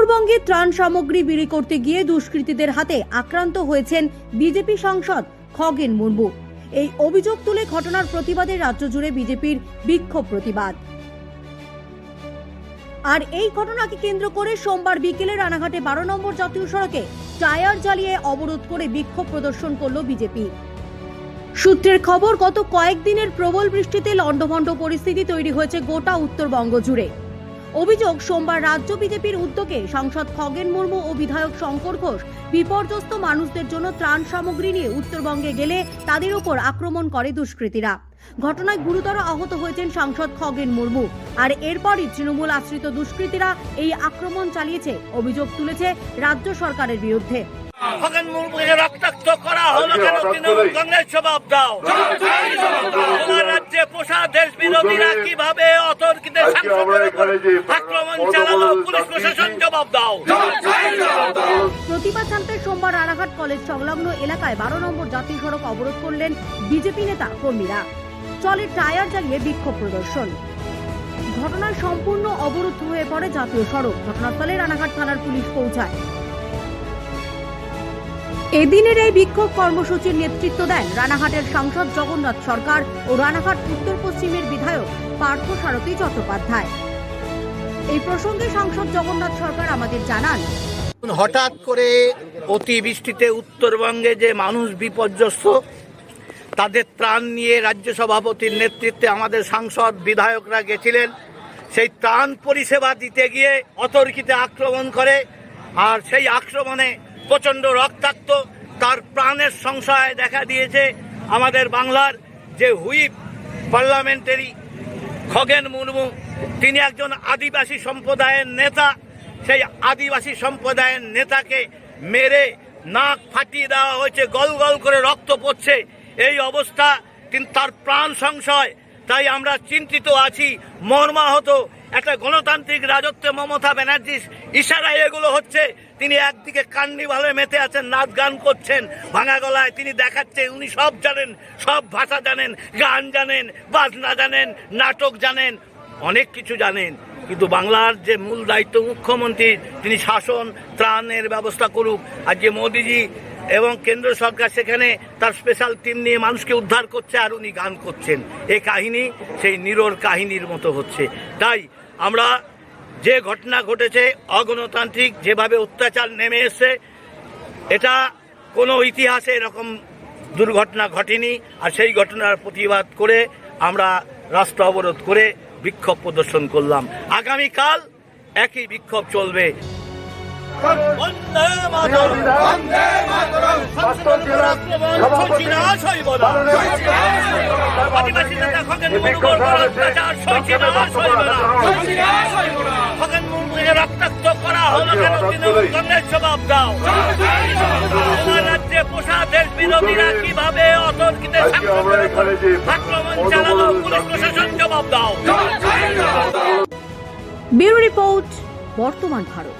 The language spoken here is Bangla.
উত্তরবঙ্গে ত্রাণ সামগ্রী বিলি করতে গিয়ে দুষ্কৃতীদের হাতে আক্রান্ত হয়েছেন বিজেপি সাংসদ খগেন মুর্মু। এই অভিযোগ তুলে ঘটনার প্রতিবাদে রাজ্য জুড়ে বিজেপির বিক্ষোভ প্রতিবাদ। আর এই ঘটনাকে কেন্দ্র করে সোমবার বিকেলে রানাঘাটে বারো নম্বর জাতীয় সড়কে টায়ার জ্বালিয়ে অবরোধ করে বিক্ষোভ প্রদর্শন করল বিজেপি। সূত্রের খবর, গত কয়েকদিনের প্রবল বৃষ্টিতে লণ্ডভণ্ড পরিস্থিতি তৈরি হয়েছে গোটা উত্তরবঙ্গ জুড়ে। অভিযোগ সোমবার রাজ্য বিজেপির উদ্যোগে সাংসদ খগেন মুর্মু ও বিধায়ক শঙ্কর ঘোষ বিপর্যস্ত মানুষদের জন্য ত্রাণ সামগ্রী নিয়ে উত্তরবঙ্গে গেলে তাদের উপর আক্রমণ করে দুষ্কৃতীরা। ঘটনায় গুরুতর আহত হয়েছেন সাংসদ খগেন মুর্মু। আর এরপরই তৃণমূল আশ্রিত দুষ্কৃতীরা এই আক্রমণ চালিয়েছে অভিযোগ তুলেছে রাজ্য সরকারের বিরুদ্ধে। খগেন মুর্মুকে রক্তাক্ত করা হলো কেন? তৃণমূল কংগ্রেস জবাব দাও। পোষা দেশ বিরোধীরা কীভাবে অতর্কিতে সাংসদের উপর আক্রমণ চালালো পুলিশ প্রশাসন জবাব দাও। প্রতিবাদ জানতে সোমবার রানাঘাট কলেজ সংলগ্ন এলাকায় বারো নম্বর জাতীয় সড়ক অবরোধ করলেন বিজেপি নেতা কর্মীরা। চলে টায়ার জ্বালিয়ে বিক্ষোভ প্রদর্শন। ঘটনায় সম্পূর্ণ অবরুদ্ধ হয়ে পড়ে জাতীয় সড়ক। ঘটনাস্থলে রানাঘাট থানার পুলিশ পৌঁছায়। এদিনের এই বিক্ষোভ কর্মসূচির নেতৃত্ব দেন রানাঘাটের সাংসদ জগন্নাথ সরকার ও রানাঘাট উত্তর পশ্চিমের বিধায়ক পার্থ সারথী চট্টোপাধ্যায়। এই প্রসঙ্গে সাংসদ জগন্নাথ সরকার আমাদের জানান হঠাৎ করে অতিবৃষ্টিতে উত্তরবঙ্গে যে মানুষ বিপর্যস্ত, তাদের ত্রাণ নিয়ে রাজ্য সভাপতির নেতৃত্বে আমাদের সাংসদ বিধায়করা গেছিলেন। সেই ত্রাণ পরিষেবা দিতে গিয়ে অতর্কিতে আক্রমণ করে, আর সেই আক্রমণে প্রচণ্ড রক্তাক্ত, তার প্রাণের সংশয় দেখা দিয়েছে আমাদের বাংলার যে হুইপ পার্লামেন্টারি খগেন মুর্মু। তিনি একজন আদিবাসী সম্প্রদায়ের নেতা। সেই আদিবাসী সম্প্রদায়ের নেতাকে মেরে নাক ফাটিয়ে দেওয়া হয়েছে, গল গল করে রক্ত পড়ছে। এই অবস্থা কিন্তু তার প্রাণ সংশয়। তাই আমরা চিন্তিত আছি, মর্মাহত। একটা গণতান্ত্রিক রাজত্বে মমতা ব্যানার্জির ইশারায় এগুলো হচ্ছে। তিনি একদিকে কান্নিভালে মেতে আছেন, নাচ গান করছেন, ভাঙা গলায় তিনি দেখাচ্ছে, উনি সব জানেন, সব ভাষা জানেন, গান জানেন, বাজনা জানেন, নাটক জানেন, অনেক কিছু জানেন। কিন্তু বাংলার যে মূল দায়িত্ব মুখ্যমন্ত্রী তিনি শাসন, ত্রাণের ব্যবস্থা করুক। আর যে মোদিজি এবং কেন্দ্র সরকার সেখানে তার স্পেশাল টিম নিয়ে মানুষকে উদ্ধার করছে আর উনি গান করছেন। এ কাহিনী সেই নিরোর কাহিনীর মতো হচ্ছে। তাই আমরা যে ঘটনা ঘটেছে, অগণতান্ত্রিক যেভাবে অত্যাচার নেমে এসছে, এটা কোনো ইতিহাসে এরকম দুর্ঘটনা ঘটেনি। আর সেই ঘটনার প্রতিবাদ করে আমরা রাস্তা অবরোধ করে বিক্ষোভ প্রদর্শন করলাম। আগামীকাল একই বিক্ষোভ চলবে। বন্দে মাতরম। সংসদের আক্রমণ সইছি না, সইব না। আদিবাসী নেতা খগেন মুর্মুর অত্যাচার সইছি না, সইব না। খগেন মুর্মুকে রক্তাক্ত করা হলো কেন? তৃণমূল কংগ্রেস জবাব দাও। তোমার রাজ্যে পোষা দেশ বিরোধীরা কীভাবে অতর্কিতে আক্রমণ চালালো পুলিশ প্রশাসন জবাব দাও। ব্যুরো রিপোর্ট বর্তমান ভারত।